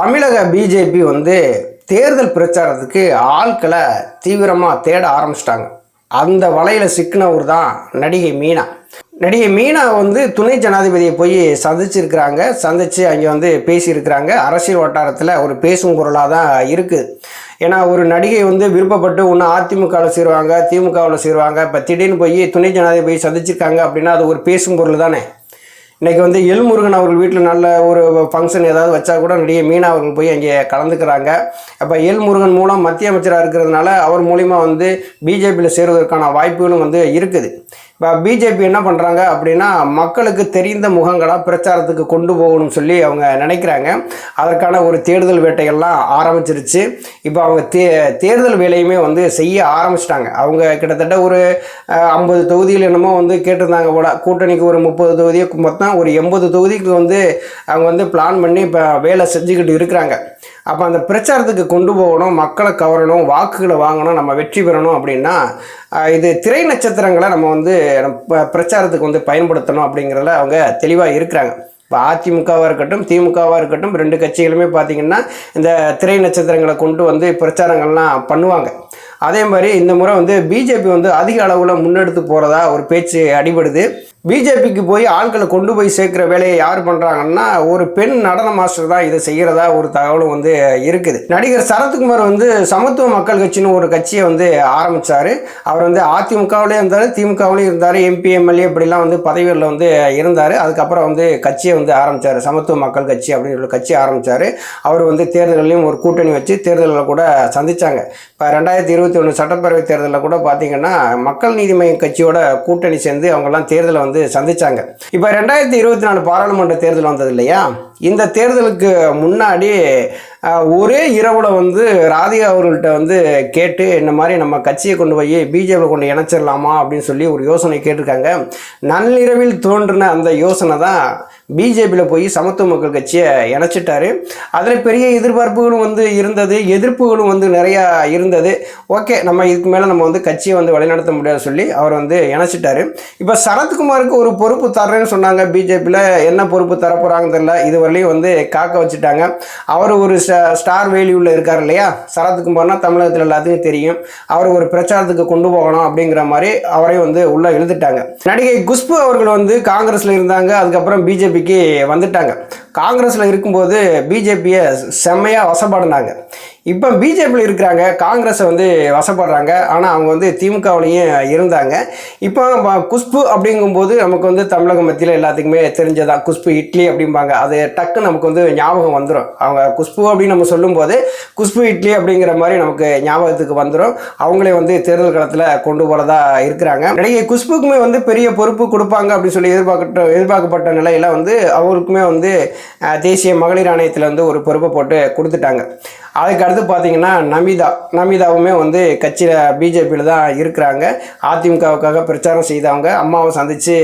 தமிழக பிஜேபி வந்து தேர்தல் பிரச்சாரத்துக்கு ஆட்களை தீவிரமாக தேட ஆரம்பிச்சிட்டாங்க. அந்த வலையில் சிக்கினவர் தான் நடிகை மீனா. நடிகை மீனா வந்து துணை ஜனாதிபதியை போய் சந்திச்சிருக்கிறாங்க. சந்தித்து அங்கே வந்து பேசியிருக்கிறாங்க. அரசியல் வட்டாரத்தில் ஒரு பேசும் குரலாக தான் இருக்குது ஏன்னா ஒரு நடிகை வந்து விருப்பப்பட்டு ஒன்று அதிமுகவில் சேருவாங்க திமுகவில் சேருவாங்க. இப்போ திடீர்னு போய் துணை ஜனாதிபதி சந்திச்சிருக்காங்க அப்படின்னா அது ஒரு பேசும் பொருள் தானே. இன்றைக்கி வந்து எல்முருகன் அவர்கள் வீட்டில் நல்ல ஒரு ஃபங்க்ஷன் ஏதாவது வச்சா கூட நடிகை மீனா அவர்கள் போய் அங்கே கலந்துக்கிறாங்க. அப்போ எல்முருகன் மூலம் மத்திய அமைச்சராக இருக்கிறதுனால அவர் மூலிமா வந்து பிஜேபியில் சேருவதற்கான வாய்ப்புகளும் வந்து இருக்குது. இப்போ பிஜேபி என்ன பண்ணுறாங்க அப்படின்னா மக்களுக்கு தெரிந்த முகங்களாக பிரச்சாரத்துக்கு கொண்டு போகணும்னு சொல்லி அவங்க நினைக்கிறாங்க. அதற்கான ஒரு தேடுதல் வேட்டைகள்லாம் ஆரம்பிச்சிருச்சு. இப்போ அவங்க தே தேர்தல் வேலையுமே வந்து செய்ய ஆரம்பிச்சிட்டாங்க. அவங்க கிட்டத்தட்ட ஒரு ஐம்பது தொகுதியில் என்னமோ வந்து கேட்டிருந்தாங்க போல. கூட்டணிக்கு ஒரு முப்பது தொகுதியை மொத்தம் ஒரு எண்பது தொகுதிக்கு வந்து அவங்க வந்து பிளான் பண்ணி இப்போ வேலை செஞ்சுக்கிட்டு இருக்கிறாங்க. அப்போ அந்த பிரச்சாரத்துக்கு கொண்டு போகணும் மக்களை கவரணும் வாக்குகளை வாங்கணும் நம்ம வெற்றி பெறணும் அப்படின்னா இது திரை நட்சத்திரங்களை நம்ம வந்து பிரச்சாரத்துக்கு வந்து பயன்படுத்தணும் அப்படிங்கிறதுல அவங்க தெளிவாக இருக்கிறாங்க. இப்போ அதிமுகவாக இருக்கட்டும் திமுகவாக இருக்கட்டும் ரெண்டு கட்சிகளுமே பார்த்திங்கன்னா இந்த திரை நட்சத்திரங்களை கொண்டு வந்து பிரச்சாரங்கள்லாம் பண்ணுவாங்க. அதே மாதிரி இந்த முறை வந்து பிஜேபி வந்து அதிக அளவில் முன்னெடுத்து போகிறதா ஒரு பேச்சு அடிபடுது. பிஜேபிக்கு போய் ஆட்களை கொண்டு போய் சேர்க்குற வேலையை யார் பண்ணுறாங்கன்னா ஒரு பெண் நடன மாஸ்டர் தான் இதை செய்கிறதா ஒரு தகவலும் வந்து இருக்குது. நடிகர் சரத்குமார் வந்து சமத்துவ மக்கள் கட்சின்னு ஒரு கட்சியை வந்து ஆரம்பித்தார் அவர் வந்து அதிமுகவிலே இருந்தார் திமுகவிலையும் இருந்தார் எம்பி எம்எல்ஏ இப்படிலாம் வந்து பதவிகளில் வந்து இருந்தார். அதுக்கப்புறம் வந்து கட்சியை வந்து ஆரம்பித்தார் சமத்துவ மக்கள் கட்சி அப்படின்னு ஒரு கட்சி ஆரம்பித்தார் அவர் வந்து தேர்தலையும் ஒரு கூட்டணி வச்சு தேர்தலில் கூட சந்திச்சாங்க. இப்போ ரெண்டாயிரத்தி இருபத்தி ஒன்று சட்டப்பேரவை தேர்தலில் கூட பார்த்திங்கன்னா மக்கள் நீதி மய்யம் கட்சியோட கூட்டணி சேர்ந்து அவங்கெல்லாம் தேர்தலை வந்து சந்திச்சாங்க. இப்போ ரெண்டாயிரத்தி இருபத்தி நாலு பாராளுமன்ற தேர்தல் வந்தது இல்லையா? இந்த தேர்தலுக்கு முன்னாடி ஒரே இரவில் வந்து ராதிகா அவர்கள்ட்ட வந்து கேட்டு இந்த மாதிரி நம்ம கட்சியை கொண்டு போய் பிஜேபியில் கொண்டு இணைச்சிடலாமா அப்படின்னு சொல்லி ஒரு யோசனை கேட்டிருக்காங்க. நள்ளிரவில் தோன்றின அந்த யோசனை தான் பிஜேபியில் போய் சமத்துவ மக்கள் கட்சியை இணைச்சிட்டாரு. அதில் பெரிய எதிர்பார்ப்புகளும் வந்து இருந்தது எதிர்ப்புகளும் வந்து நிறையா இருந்தது. ஓகே நம்ம இதுக்கு மேலே நம்ம வந்து கட்சியை வந்து வழிநடத்த முடியாது சொல்லி அவர் வந்து இணைச்சிட்டாரு. இப்போ சரத்குமாருக்கு ஒரு பொறுப்பு தர்றேன்னு சொன்னாங்க பிஜேபியில் என்ன பொறுப்பு தரப்போகிறாங்க தெரியல. இது இதுவரையிலையும் வந்து காக்க வச்சுட்டாங்க. அவர் ஒரு ஸ்டார் வேல்யூவில் இருக்கார் இல்லையா? சரத்குமார்னா தமிழகத்தில் எல்லாத்துக்கும் தெரியும். அவர் ஒரு பிரச்சாரத்துக்கு கொண்டு போகணும் அப்படிங்கிற மாதிரி அவரை வந்து உள்ளே எழுதிட்டாங்க நடிகை குஷ்பு அவர்கள் வந்து காங்கிரஸில் இருந்தாங்க. அதுக்கப்புறம் பிஜேபிக்கு வந்துட்டாங்க. காங்கிரஸில் இருக்கும்போது பிஜேபியை செம்மையாக வசப்படுனாங்க. இப்போ பிஜேபியில் இருக்கிறாங்க காங்கிரஸை வந்து வசப்படுறாங்க. ஆனால் அவங்க வந்து திமுகவிலையும் இருந்தாங்க. இப்போ குஷ்பு அப்படிங்கும்போது நமக்கு வந்து தமிழக மத்தியில் எல்லாத்துக்குமே தெரிஞ்சதான் குஷ்பு இட்லி அப்படிம்பாங்க. அது டக்கு நமக்கு வந்து ஞாபகம் வந்துடும் அவங்க குஷ்பு அப்படின்னு நம்ம சொல்லும்போது குஷ்பு இட்லி அப்படிங்கிற மாதிரி நமக்கு ஞாபகத்துக்கு வந்துடும் அவங்களே வந்து தேர்தல் களத்தில் கொண்டு போகிறதா இருக்கிறாங்க. நடிகை குஷ்புக்குமே வந்து பெரிய பொறுப்பு கொடுப்பாங்க அப்படின்னு சொல்லி எதிர்பார்க்க எதிர்பார்க்கப்பட்ட நிலையில வந்து அவருக்குமே வந்து தேசிய மகளிர் ஆணையத்தில் வந்து ஒரு பொறுப்பை போட்டு கொடுத்துட்டாங்க. அதுக்கு அடுத்து பார்த்தீங்கன்னா நமிதா. நமிதாவுமே வந்து கட்சியில் பிஜேபியில் தான் இருக்கிறாங்க. அதிமுகவுக்காக பிரச்சாரம் செய்தவங்க அம்மாவை சந்தித்து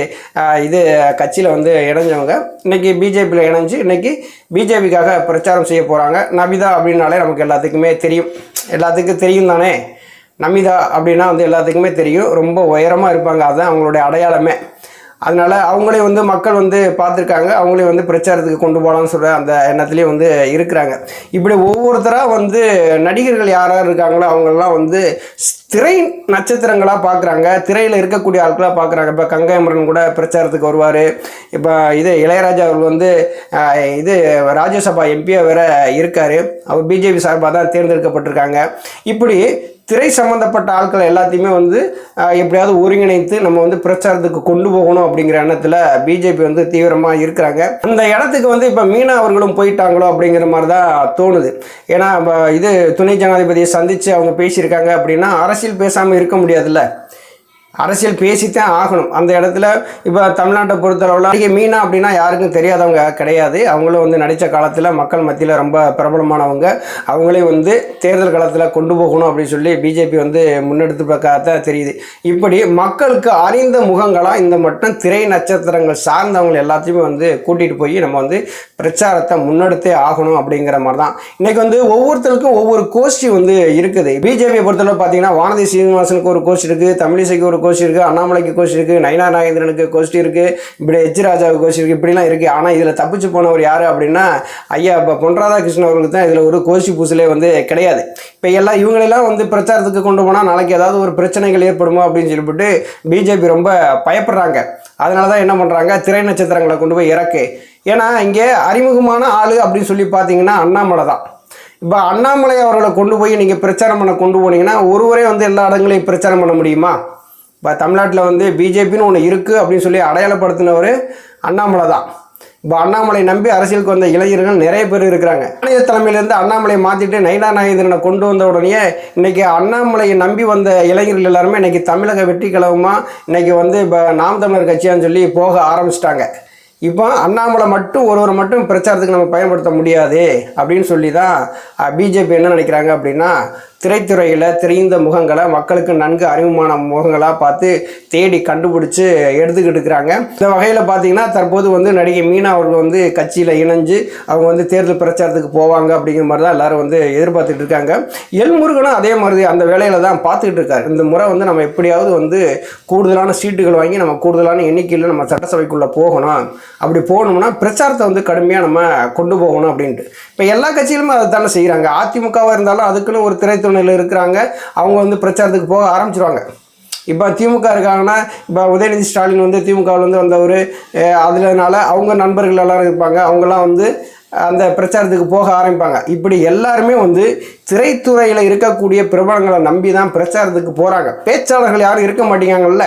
இது கட்சியில் வந்து இணைஞ்சவங்க. இன்னைக்கு பிஜேபியில் இணைஞ்சு இன்னைக்கு பிஜேபிக்காக பிரச்சாரம் செய்ய போகிறாங்க நமிதா அப்படின்னாலே நமக்கு எல்லாத்துக்குமே தெரியும். எல்லாத்துக்கும் தெரியும் தானே? நமிதா அப்படின்னா வந்து எல்லாத்துக்குமே தெரியும். ரொம்ப உயரமாக இருப்பாங்க. அதுதான் அவங்களுடைய அடையாளமே. அதனால அவங்களே வந்து மக்கள் வந்து பார்த்துருக்காங்க. அவங்களே வந்து பிரச்சாரத்துக்கு கொண்டு போகலாம்னு சொல்கிற அந்த எண்ணத்துலேயே வந்து இருக்கிறாங்க. இப்படி ஒவ்வொருத்தராக வந்து நடிகர்கள் யார் யார் இருக்காங்களோ அவங்கெல்லாம் வந்து ஸ்- திரை நட்சத்திரங்களாக பார்க்குறாங்க திரையில் இருக்கக்கூடிய ஆட்களாக பார்க்குறாங்க இப்போ கங்கையமரன் கூட பிரச்சாரத்துக்கு வருவார். இப்போ இது இளையராஜா அவர் வந்து இது ராஜ்யசபா எம்பியாக வேற இருக்கார். அவர் பிஜேபி சார்பாக தான் தேர்ந்தெடுக்கப்பட்டிருக்காங்க. இப்படி திரை சம்மந்தப்பட்ட ஆட்கள் எல்லாத்தையுமே வந்து எப்படியாவது ஒருங்கிணைத்து நம்ம வந்து பிரச்சாரத்துக்கு கொண்டு போகணும் அப்படிங்கிற எண்ணத்தில் பிஜேபி வந்து தீவிரமாக இருக்கிறாங்க. அந்த இடத்துக்கு வந்து இப்போ மீனா அவர்களும் போயிட்டாங்களோ அப்படிங்கிற மாதிரி தான் தோணுது. ஏன்னா இது துணை ஜனாதிபதியை சந்தித்து அவங்க பேசியிருக்காங்க அப்படின்னா அரசியல் பேசாமல் இருக்க முடியாதுல்ல. அரசியல் பேசித்தான் ஆகணும். அந்த இடத்துல இப்போ தமிழ்நாட்டை பொறுத்தளவில் நடிகை மீனா அப்படின்னா யாருக்கும் தெரியாதவங்க கிடையாது. அவங்களும் வந்து நடித்த காலத்தில் மக்கள் மத்தியில் ரொம்ப பிரபலமானவங்க. அவங்களே வந்து தேர்தல் காலத்தில் கொண்டு போகணும் அப்படின்னு சொல்லி பிஜேபி வந்து முன்னெடுத்து பார்க்கத்தான் தெரியுது. இப்படி மக்களுக்கு அறிந்த முகங்களாக இந்த மட்டும் திரை நட்சத்திரங்கள் சார்ந்தவங்க எல்லாத்தையுமே வந்து கூட்டிகிட்டு போய் நம்ம வந்து பிரச்சாரத்தை முன்னெடுத்தே ஆகணும் அப்படிங்கிற மாதிரி தான் இன்றைக்கி வந்து ஒவ்வொருத்தருக்கும் ஒவ்வொரு கோஷ்டி வந்து இருக்குது. பிஜேபியை பொறுத்தளவு பார்த்தீங்கன்னா வானதி சீனிவாசனுக்கு ஒரு கோஷ்டி இருக்குது தமிழிசைக்கு ஒரு கோஷ்டி இருக்குது அண்ணாமலைக்கு கோஷ்டி இருக்குது நயனா நாகேந்திரனுக்கு கோஷ்டி இருக்குது இப்படி எச் ராஜாவுக்கு கோஷ்டி இருக்குது இப்படிலாம் இருக்குது ஆனால் இதில் தப்பிச்சு போனவர் யார் அப்படின்னா ஐயா இப்போ பொன் ராதாகிருஷ்ணன் அவர்களுக்கு தான் இதில் ஒரு கோஷ்டி பூசலே வந்து கிடையாது. இப்போ எல்லாம் இவங்களெல்லாம் வந்து பிரச்சாரத்துக்கு கொண்டு போனால் நாளைக்கு ஏதாவது ஒரு பிரச்சனைகள் ஏற்படுமோ அப்படின்னு சொல்லிவிட்டு பிஜேபி ரொம்ப பயப்படுறாங்க. அதனால தான் என்ன பண்ணுறாங்க திரை நட்சத்திரங்களை கொண்டு போய் இறக்கு. ஏன்னா இங்கே அறிமுகமான ஆள் அப்படின்னு சொல்லி பார்த்தீங்கன்னா அண்ணாமலை தான். இப்போ அண்ணாமலை அவர்களை கொண்டு போய் நீங்கள் பிரச்சாரம் பண்ண கொண்டு போனீங்கன்னா ஒருவரே வந்து எல்லா இடங்களையும் பிரச்சாரம் பண்ண முடியுமா? இப்போ தமிழ்நாட்டில் வந்து பிஜேபின்னு ஒன்று இருக்குது அப்படின்னு சொல்லி அடையாளப்படுத்தினவர் அண்ணாமலை தான். இப்போ அண்ணாமலை நம்பி அரசியலுக்கு வந்த இளைஞர்கள் நிறைய பேர் இருக்கிறாங்க. மாநில தலைமையிலேருந்து அண்ணாமலையை மாற்றிட்டு நைனா நாயந்திரனை கொண்டு வந்த உடனே இன்றைக்கி அண்ணாமலையை நம்பி வந்த இளைஞர்கள் எல்லாருமே இன்னைக்கு தமிழக வெற்றி கழகமாக இன்றைக்கி வந்து இப்போ நாம் தமிழர் கட்சியான்னு சொல்லி போக ஆரம்பிச்சிட்டாங்க. இப்போ அண்ணாமலை மட்டும் ஒருவரை மட்டும் பிரச்சாரத்துக்கு நம்ம பயன்படுத்த முடியாது அப்படின்னு சொல்லி தான் பிஜேபி என்ன நினைக்கிறாங்க அப்படின்னா திரைத்துறையில் தெரிந்த முகங்களை மக்களுக்கு நன்கு அறிமுகமான முகங்களாக பார்த்து தேடி கண்டுபிடிச்சி எடுத்துக்கிட்டு இருக்கிறாங்க. இந்த வகையில் பார்த்தீங்கன்னா தற்போது வந்து நடிகை மீனா அவர்கள் வந்து கட்சியில் இணைஞ்சு அவங்க வந்து தேர்தல் பிரச்சாரத்துக்கு போவாங்க அப்படிங்கிற மாதிரி தான் எல்லாரும் வந்து எதிர்பார்த்துட்டு இருக்காங்க. எல்முருகனும் அதே மாதிரி அந்த வேலையில் தான் பார்த்துக்கிட்டு இருக்காரு. இந்த முறை வந்து நம்ம எப்படியாவது வந்து கூடுதலான சீட்டுகள் வாங்கி நம்ம கூடுதலான எண்ணிக்கையில் நம்ம சட்டசபைக்குள்ளே போகணும். அப்படி போகணும்னா பிரச்சாரத்தை வந்து கடுமையாக நம்ம கொண்டு போகணும் அப்படின்ட்டு. இப்போ எல்லா கட்சியிலுமே அதை தானே செய்கிறாங்க அதிமுகவாக இருந்தாலும் அதுக்குன்னு ஒரு திரைத்துறையில் இருக்கிறாங்க. அவங்க வந்து பிரச்சாரத்துக்கு போக ஆரம்பிச்சிருவாங்க. இப்போ திமுக இருக்காங்கன்னா இப்போ உதயநிதி ஸ்டாலின் வந்து திமுகவில் வந்து வந்தவர். அதுலனால அவங்க நண்பர்கள் எல்லாரும் இருப்பாங்க. அவங்கெல்லாம் வந்து அந்த பிரச்சாரத்துக்கு போக ஆரம்பிப்பாங்க. இப்படி எல்லாருமே வந்து திரைத்துறையில் இருக்கக்கூடிய பிரபலங்களை நம்பி தான் பிரச்சாரத்துக்கு போகிறாங்க பேச்சாளர்கள் யாரும் இருக்க மாட்டேங்காங்கல்ல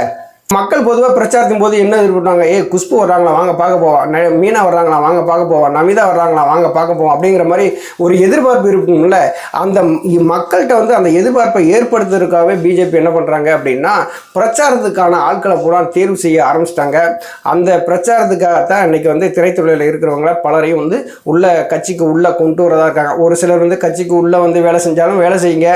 மக்கள் பொதுவாக பிரச்சாரத்தின் போது என்ன எதிர்பார்த்தாங்க ஏ குஷ்பு வர்றாங்களா? வாங்க பார்க்க போவோம் மீனா வர்றாங்களா? வாங்க பார்க்க போவோம் நமிதா வர்றாங்களா? வாங்க பார்க்க போவோம் அப்படிங்கிற மாதிரி ஒரு எதிர்பார்ப்பு இருக்கும்ல. அந்த மக்கள்கிட்ட வந்து அந்த எதிர்பார்ப்பை ஏற்படுத்துறதுக்காகவே பிஜேபி என்ன பண்ணுறாங்க அப்படின்னா பிரச்சாரத்துக்கான ஆட்களை பூரா தேர்வு செய்ய ஆரம்பிச்சிட்டாங்க. அந்த பிரச்சாரத்துக்காகத்தான் இன்னைக்கு வந்து திரைத்துறையில் இருக்கிறவங்கள பலரையும் வந்து உள்ள கட்சிக்கு உள்ளே கொண்டு வரதா இருக்காங்க. ஒரு சிலர் வந்து கட்சிக்கு உள்ளே வந்து வேலை செஞ்சாலும் வேலை செய்யுங்க.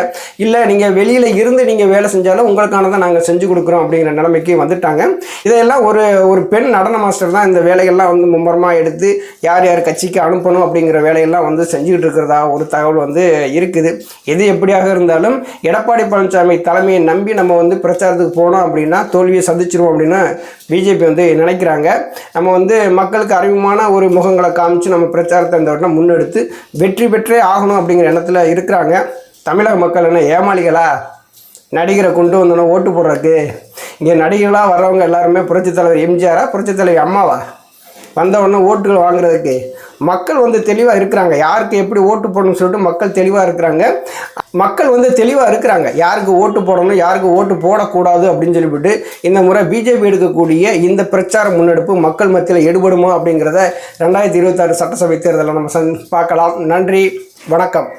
இல்லை நீங்கள் வெளியில் இருந்து நீங்கள் வேலை செஞ்சாலும் உங்களுக்கானதை நாங்கள் செஞ்சு கொடுக்குறோம் அப்படிங்கிற நிலைமைக்கு வந்துட்டாங்க. இதையெல்லாம் ஒரு ஒரு பெண் நடன மாஸ்டர் தான் இந்த வேலைகள்லாம் வந்து மும்முரமாக எடுத்து யார் யார் கட்சிக்கு அனுப்பணும் அப்படிங்கிற வேலையெல்லாம் வந்து செஞ்சுக்கிட்டு இருக்கிறதா ஒரு தகவல் வந்து இருக்கு. இருக்குது. எது எப்படியாக இருந்தாலும் எடப்பாடி பழனிசாமி தலைமையை நம்பி நம்ம வந்து பிரச்சாரத்துக்கு போனோம் அப்படின்னா தோல்வியை சந்திச்சிருவோம் அப்படின்னு பிஜேபி வந்து நினைக்கிறாங்க. நம்ம வந்து மக்களுக்கு அறிமுகமான ஒரு முகங்களை காமிச்சு நம்ம பிரச்சாரத்தை இந்த வட்டம் முன்னெடுத்து வெற்றி பெற்றே ஆகணும் அப்படிங்கிற எண்ணத்தில் இருக்கிறாங்க. தமிழக மக்கள் என்ன ஏமாளிகளா? நடிகரை கொண்டு வந்தோன்னா ஓட்டு போடுறதுக்கு. இங்கே நடிகர்களாக வர்றவங்க எல்லாருமே புரட்சித் தலைவர் எம்ஜிஆரா புரட்சித் தலைவர் அம்மாவா? வந்த ஓட்டுகள் வாங்குறதுக்கு. மக்கள் வந்து தெளிவாக இருக்கிறாங்க. யாருக்கு எப்படி ஓட்டு போடணும்னு சொல்லிட்டு மக்கள் தெளிவாக இருக்கிறாங்க. மக்கள் வந்து தெளிவாக இருக்கிறாங்க. யாருக்கு ஓட்டு போடணும் யாருக்கு ஓட்டு போடக்கூடாது அப்படின்னு சொல்லிவிட்டு இந்த முறை பிஜேபி எடுக்கக்கூடிய இந்த பிரச்சார முன்னெடுப்பு மக்கள் மத்தியில் எடுபடுமா அப்படிங்கிறத ரெண்டாயிரத்தி இருபத்தாறு சட்டசபை தேர்தலில் நம்ம சந் பார்க்கலாம். நன்றி வணக்கம்.